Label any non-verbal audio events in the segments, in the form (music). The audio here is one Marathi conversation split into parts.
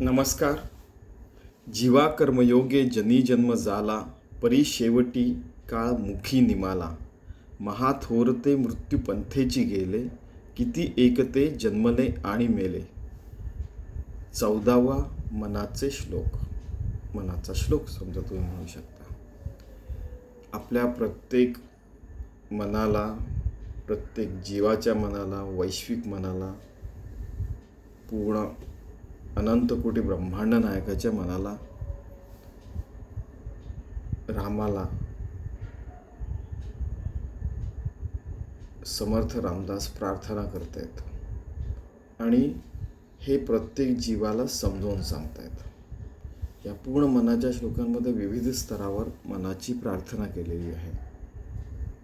नमस्कार. जीवा कर्मयोगे जनी जन्म झाला परी शेवटी काळ मुखी निमाला. महाथोर ते मृत्युपंथेची गेले किती एकते जन्मले आणि मेले. चौदावा मनाचे श्लोक. मनाचा श्लोक समजा तुम्ही म्हणू शकता. आपल्या प्रत्येक मनाला प्रत्येक जीवाच्या मनाला वैश्विक मनाला पूर्ण अनंत कोटी ब्रह्मांड नायकाच्या मनाला रामाला समर्थ रामदास प्रार्थना करतायत आणि हे प्रत्येक जीवाला समजावून सांगतायत या पूर्ण मनाच्या श्लोकांमध्ये विविध स्तरावर मनाची प्रार्थना केलेली आहे.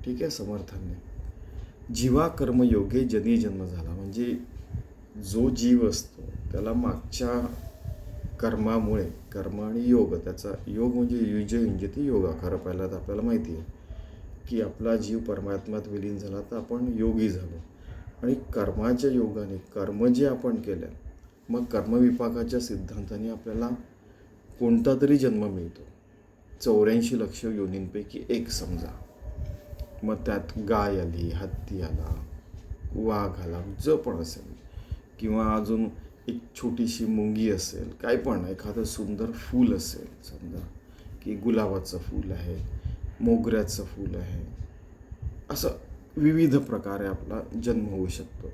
ठीक आहे समर्थांनी. जीवा कर्मयोगे जनी जन्म झाला. म्हणजे जो जीव असतो त्याला मागच्या कर्मामुळे कर्म आणि योग त्याचा योग म्हणजे युज म्हणजे युंजती योगा. खरं पाहिलं तर आपल्याला माहिती आहे की आपला जीव परमात्म्यात विलीन झाला तर आपण योगी झालो. आणि कर्माच्या योगाने कर्म जे आपण केलं मग कर्मविपाकाच्या सिद्धांताने आपल्याला कोणता तरी जन्म मिळतो. चौऱ्याऐंशी लक्ष योनींपैकी एक समजा. मग त्यात गाय आली हत्ती आला वाघ आला जो पण असेल किंवा अजून एक छोटीशी मुंगी असेल काय पण एखादं सुंदर फूल असेल समजा की गुलाबाचं फूल आहे मोगऱ्याचं फूल आहे असं विविध प्रकारे आपला जन्म होऊ शकतो.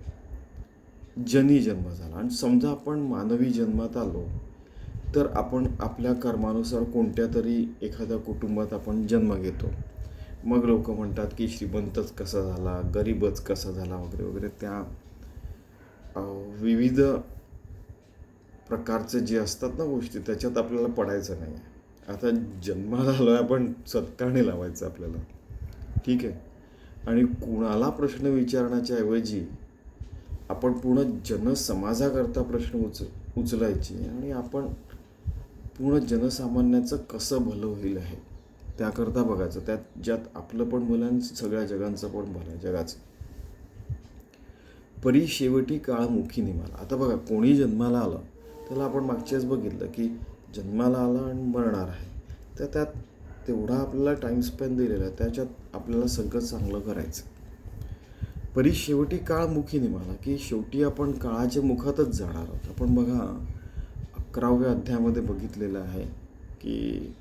जनी जन्म झाला. आणि समजा आपण मानवी जन्मात आलो तर आपण आपल्या कर्मानुसार कोणत्या तरी एखाद्या कुटुंबात आपण जन्म घेतो. मग लोक म्हणतात की श्रीमंतच कसा झाला गरीबच कसा झाला वगैरे वगैरे. त्या विविध प्रकारचे जे असतात ना गोष्टी त्याच्यात आपल्याला पडायचं नाही आता जन्माला आलो आहे आपण सत्कारणी लावायचं आपल्याला. ठीक आहे? आणि कुणाला प्रश्न विचारण्याच्या ऐवजी आपण पूर्ण जनसमाजाकरता प्रश्न उच उचलायचे आणि आपण पूर्ण जनसामान्याचं कसं भलं होईल आहे त्याकरता बघायचं. त्यात ज्यात आपलं पण मुलांचं सगळ्या जगांचं पण भलं आहे जगाचं. परी शेवटी काळमुखी निमाला आता बघा कोणी जन्माला आलं त्याला आपण मागच्याच बघितलं की जन्माला आला आणि मरणार आहे. तर त्यात तेवढा आपल्याला टाईम स्पेंड दिलेला आहे. त्याच्यात आपल्याला सगळं चांगलं करायचं. परी शेवटी काळमुखी निघाला की शेवटी आपण काळाच्या मुखातच जाणार आहोत. आपण बघा अकराव्या अध्यायामध्ये बघितलेलं आहे की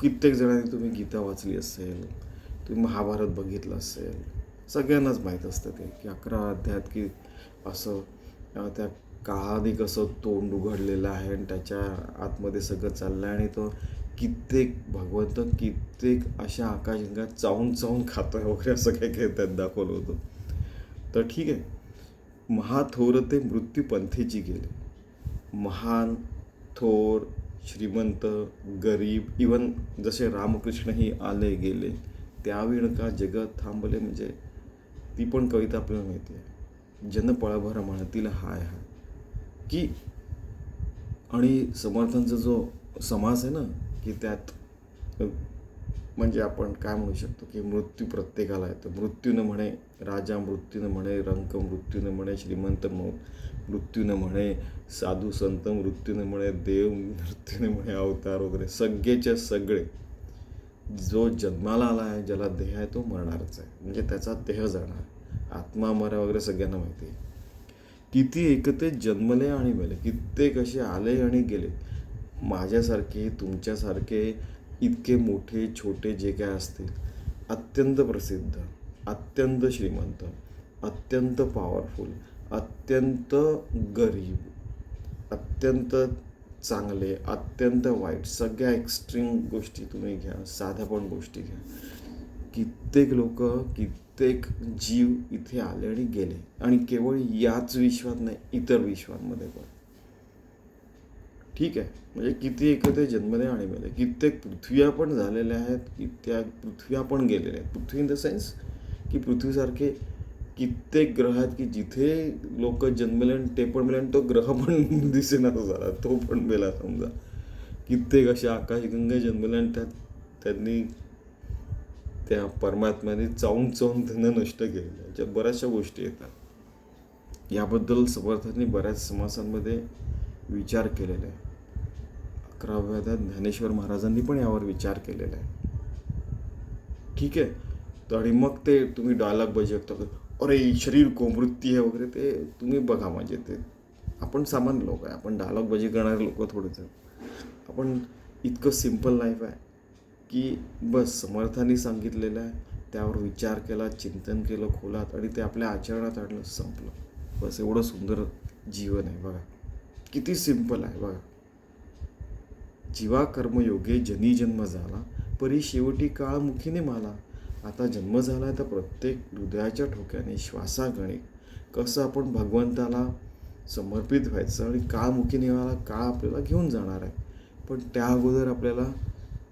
कित्येक जणांनी तुम्ही गीता वाचली असेल तुम्ही महाभारत बघितलं असेल सगळ्यांनाच माहीत असतं ते की अकरा अध्यायात की असं त्या काळाने कसं तोंड उघडलेलं आहे आणि त्याच्या आतमध्ये सगळं चाललं आहे आणि तो कित्येक भगवंत कित्येक अशा आकाशगंगात चावून चावून खातो आहे वगैरे असं काही काही त्यात दाखवलं होतं. तर ठीक आहे. महाथोर ते मृत्यूपंथीची गेले. महान थोर श्रीमंत गरीब इवन जसे रामकृष्णही आले गेले त्यावेळ का जगत थांबले म्हणजे ती पण कविता आपल्याला माहिती आहे. जनपळभर म्हणतील हाय हाय. की आणि समर्थांचा जो समाज आहे ना की त्यात म्हणजे आपण काय म्हणू शकतो की मृत्यू प्रत्येकाला येतो. मृत्यूनं म्हणे राजा मृत्यूनं म्हणे रंक मृत्यूनं म्हणे श्रीमंत मृत्यूनं म्हणे साधू संत मृत्यूनं म्हणे देव मृत्यूनं म्हणे अवतार वगैरे. सगळेच्या सगळे जो जन्माला आला आहे ज्याला देह आहे तो मरणारच आहे. म्हणजे त्याचा देह जाणार. आत्मा मरा वगैरे सगळ्यांना माहिती आहे. किती एकते जन्मले आणि मेले कित्येक असे आले आणि गेले. माझ्यासारखे तुमच्यासारखे इतके मोठे छोटे जे काय असतील अत्यंत प्रसिद्ध अत्यंत श्रीमंत अत्यंत पॉवरफुल अत्यंत गरीब अत्यंत चांगले अत्यंत वाईट सगळ्या एक्स्ट्रीम गोष्टी तुम्ही घ्या साध्या पण गोष्टी घ्या. कित्येक लोक कित्येक जीव इथे आले आणि गेले आणि केवळ याच विश्वात नाही इतर विश्वांमध्ये पण. ठीक आहे. म्हणजे किती एकत्र जन्मले आणि मेले. कित्येक पृथ्व्या पण झालेल्या आहेत की त्या पृथ्व्या पण गेलेल्या आहेत. पृथ्वी इन द सेन्स की पृथ्वीसारखे कित्येक ग्रह आहेत की जिथे लोक जन्मले आणि ते पण मेले आणि तो ग्रह पण (laughs) दिसेना झाला तो पण मेला समजा. कित्येक असे आकाशगंगा जन्मले आणि त्यात त्यांनी त्या परमात्म्याने चावून चावून त्यांना नष्ट केलेलं ज्या बऱ्याचशा गोष्टी येतात. याबद्दल समर्थांनी बऱ्याच समासांमध्ये विचार केलेला आहे अकराव्या ज्ञानेश्वर महाराजांनी पण यावर विचार केलेला आहे ठीक आहे. आणि मग ते तुम्ही डायलॉग बजावता अरे शरीर कोमृत्ती आहे वगैरे ते तुम्ही बघा म्हणजे ते. आपण सामान्य लोक आहे. आपण डायलॉग बजी करणारे लोक थोडेच आपण इतकं सिंपल लाईफ आहे. की बस समर्थांनी सांगितलेलं आहे. त्यावर विचार केला चिंतन केलं खोलात आणि ते आपल्या आचरणात आणलं संपलं. बस एवढं सुंदर जीवन आहे बघा. किती सिंपल आहे बघा. जीवा कर्मयोगे जनी जन्म झाला परी शेवटी काळमुखीने माला. आता जन्म झाला तर प्रत्येक हृदयाच्या ठोक्याने श्वासागणे. कसं आपण भगवंताला समर्पित व्हायचं आणि काळमुखीने मला काळ आपल्याला घेऊन जाणार आहे. पण त्या अगोदर आपल्याला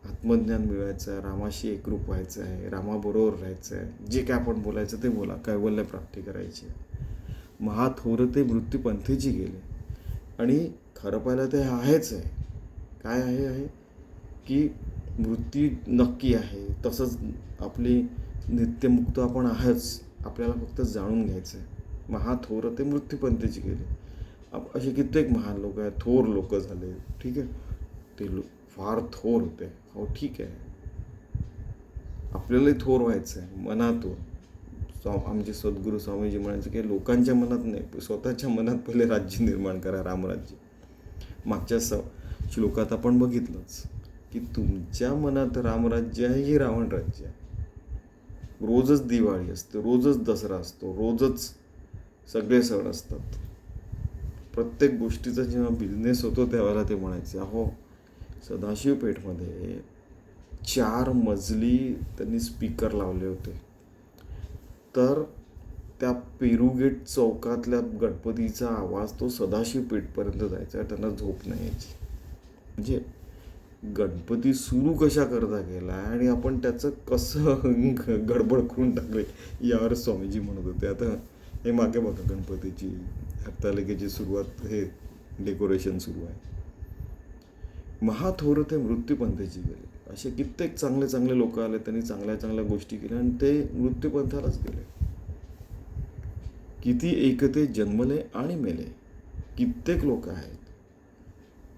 आत्मज्ञान मिळवायचं आहे रामाशी एकरूप व्हायचं आहे रामाबरोबर राहायचं आहे जे काय आपण बोलायचं ते बोला कैवल्य प्राप्ती करायची. आहे महाथोर ते मृत्यूपंथीची गेले. आणि खरं पाहिलं ते आहेच आहे. काय आहे आहे? की मृत्यू नक्की आहे. तसंच आपली नित्यमुक्त आपण आहेच. आपल्याला फक्त जाणून घ्यायचं आहे महाथोर ते मृत्यूपंथीची गेले. आप- असे कित्येक महान लोक आहेत. थोर लोक झाले. ठीक आहे? ते लोक फार थोर होते. हो ठीक आहे. आपल्यालाही थोर व्हायचं आहे मनातून. स्वा आमचे सद्गुरू स्वामीजी म्हणायचे की लोकांच्या मनात नाही स्वतःच्या मनात पहिले राज्य निर्माण करा रामराज्य मागच्या स श्लोकात आपण बघितलंच की तुमच्या मनात रामराज्य आहे हे रावण राज्य आहे. रोजच दिवाळी असते रोजच दसरा असतो रोजच सगळे सण असतात. प्रत्येक गोष्टीचा जेव्हा बिझनेस होतो त्यावेळेला ते म्हणायचे अहो सदाशिव पेठमध्ये चार मजली त्यांनी स्पीकर लावले होते. तर त्या पेरुगेट चौकातल्या गणपतीचा आवाज तो सदाशिव पेठपर्यंत जायचा त्यांना झोप नाही यायची. म्हणजे गणपती सुरू कशा करता गेला आणि आपण त्याचं कसं ग- गडबड करून टाकले यावर स्वामीजी म्हणत होते. आता हे मागे बघा गणपतीची हत्तालिकेची सुरुवात हे डेकोरेशन सुरू आहे. महाथोर ते मृत्यूपंथाची गेले असे कित्येक चांगले चांगले लोक आले त्यांनी चांगल्या चांगल्या गोष्टी केल्या आणि ते मृत्यूपंथालाच गेले. किती एकते जन्मले आणि मेले. कित्येक लोक आहेत.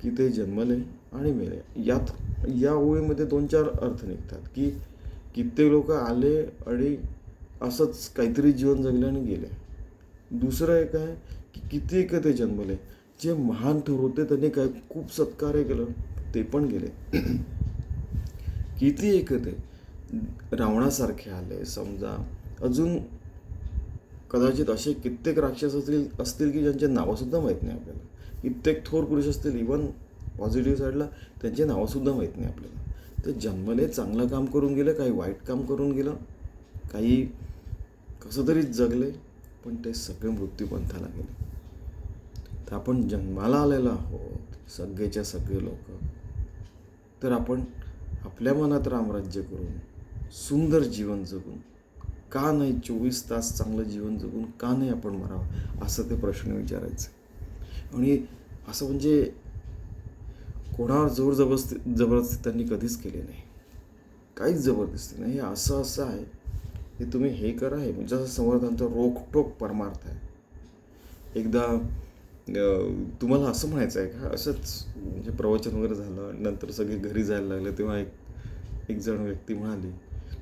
की ते जन्मले आणि मेले. यात या ओळीमध्ये दोन चार अर्थ निघतात की कित्येक लोक आले आणि असंच काहीतरी जीवन जगले आणि गेले. दुसरं एक आहे की किती एक ते जन्मले. जे महान थोर होते त्यांनी काय खूप सत्कार्य केलं. ते पण गेले. (clears throat) किती एक ते रावणासारखे आले समजा. अजून कदाचित असे कित्येक राक्षस असतील असतील की ज्यांचे नावंसुद्धा माहीत नाही आपल्याला. कित्येक थोर पुरुष असतील इवन पॉझिटिव्ह साईडला त्यांचे नावंसुद्धा माहीत नाही आपल्याला. ते जन्मले चांगलं काम करून गेलं काही वाईट काम करून गेलं काही कसं तरी जगले पण ते सगळे मृत्यूपंथाला गेले. तर आपण जन्माला आलेलो आहोत सगळेच्या सगळे लोक. तर आपण आपल्या मनात रामराज्य करून सुंदर जीवन जगून का नाही चोवीस तास चांगलं जीवन जगून का नाही आपण मरावं? असं ते प्रश्न विचारायचं. आणि असं म्हणजे कोणावर जोर जबरदस्ती जबरदस्ती त्यांनी कधीच केली नाही. काहीच जबरदस्ती नाही. हे असं असं आहे. हे तुम्ही हे करा. हे म्हणजे असं समर्थांचा रोखटोक परमार्थ आहे. एकदा तुम्हाला असं म्हणायचं आहे का? असंच म्हणजे प्रवचन वगैरे झालं नंतर सगळे घरी जायला लागले तेव्हा एक एक जण व्यक्ती म्हणाली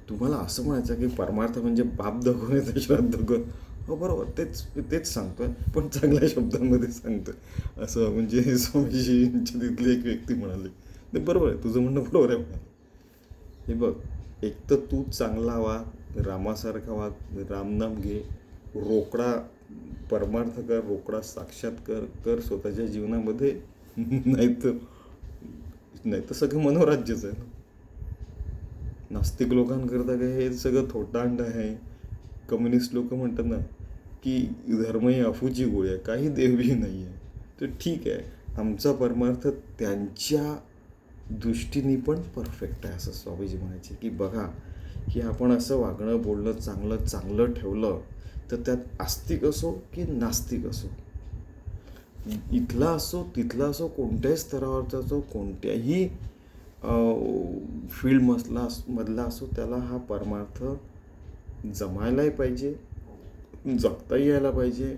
तुम्हाला असं म्हणायचं आहे की परमार्थ म्हणजे बाप दाखवणे तर श्राद्ध दगो हो बरोबर तेच तेच सांगतो आहे पण चांगल्या शब्दांमध्ये सांगतो आहे असं म्हणजे (laughs) स्वामीजींच्या तिथली एक व्यक्ती म्हणाली ते बरोबर आहे तुझं म्हणणं बरोबर आहे. म्हणाले हे बघ एक तर तू चांगला वाग रामासारखा वाग रामनाम घे रोकडा परमार्थ कर रोकडा साक्षात्कार कर स्वतःच्या जीवनामध्ये. नाही तर नाही तर सगळं मनोराज्यच आहे ना. नास्तिक लोकांकरता काय हे सगळं थोटांड आहे. कम्युनिस्ट लोक म्हणतात ना की धर्म ही अफूची गोळी आहे काही देवी नाही आहे. तर ठीक आहे आमचा परमार्थ त्यांच्या दृष्टीने पण परफेक्ट आहे असं स्वामीजी म्हणायचे की बघा की आपण असं वागणं बोलणं चांगलं चांगलं ठेवलं तर त्यात आस्तिक असो की नास्तिक असो. इथला असो तिथला असो कोणत्याही स्तरावरचा असो कोणत्याही फील्ड मधला मधला असो त्याला हा परमार्थ जमायलाही पाहिजे जगताही यायला पाहिजे.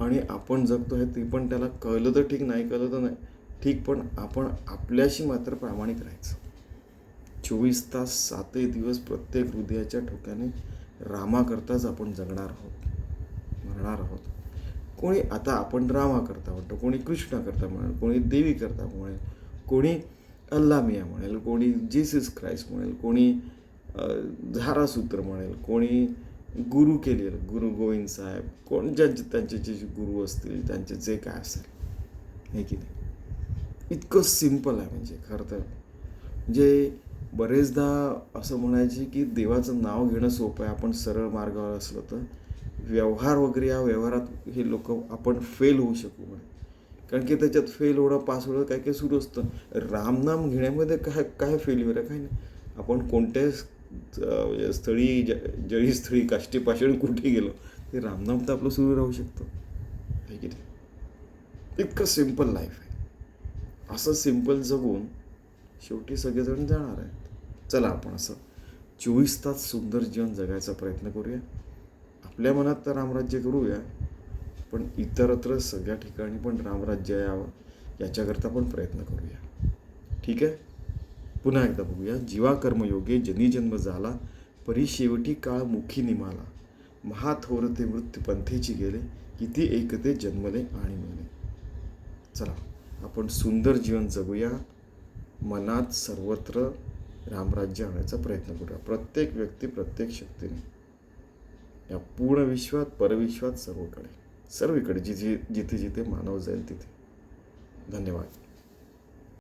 आणि आपण जगतो हे ते पण त्याला कळलं तर ठीक नाही कळलं तर नाही. ठीक पण आपण आपल्याशी मात्र प्रामाणिक राहायचं. चोवीस तास सातही दिवस प्रत्येक हृदयाच्या ठोक्याने रामाकरताच आपण जगणार आहोत. मरणार आहोत. कोणी आता आपण रामाकरता म्हणतो कोणी कृष्णाकरता म्हणेल कोणी देवी करता म्हणेल कोणी अल्लामिया म्हणेल कोणी जीसस क्राइस्ट म्हणेल कोणी झारासूत्र म्हणेल कोणी गुरु केलेलं गुरु गोविंद साहेब कोण ज्यांचे त्यांचे जे गुरु असतील त्यांचे जे काय असेल हे की नाही? इतकं सिंपल आहे म्हणजे खरं तर. म्हणजे बरेचदा असं म्हणायचे की देवाचं नाव घेणं सोपं आहे आपण सरळ मार्गावर असलं तर. व्यवहार वगैरे या व्यवहारात हे लोक आपण फेल होऊ शकू म्हणे. कारण की त्याच्यात फेल होणं पास होणं काय काय सुरू असतं. रामनाम घेण्यामध्ये काय काय फेल्युअर आहे काय नाही. आपण कोणत्याही म्हणजे स्थळी ज जळी स्थळी काष्टी पाषाण कुठे गेलो ते रामनाम तर आपलं सुरू राहू शकतं. आहे की नाही? इतकं सिंपल लाईफ आहे. असं सिंपल जगून शेवटी सगळेजण जाणार आहेत. चला आपण असं चोवीस तास सुंदर जीवन जगायचा प्रयत्न करूया. आपल्या मनात तर रामराज्य करूया पण इतरत्र सगळ्या ठिकाणी पण रामराज्य यावं याच्याकरता पण प्रयत्न करूया. ठीक आहे? पुन्हा एकदा बघूया. जीवा कर्मयोगे जनी जन्म झाला परी शेवटी काळ मुखी निमाला. महाथोर ते मृत्यू पंथेची गेले किती एकते जन्मले आणि मिळले चला आपण सुंदर जीवन जगूया. मनात सर्वत्र रामराज्य आणायचा प्रयत्न करूया. प्रत्येक व्यक्ती प्रत्येक शक्तीने. या पूर्ण विश्वात परविश्वात सर्वकडे. सर्वीकडे जिथे जिथे जिथे मानव जाईल तिथे. धन्यवाद.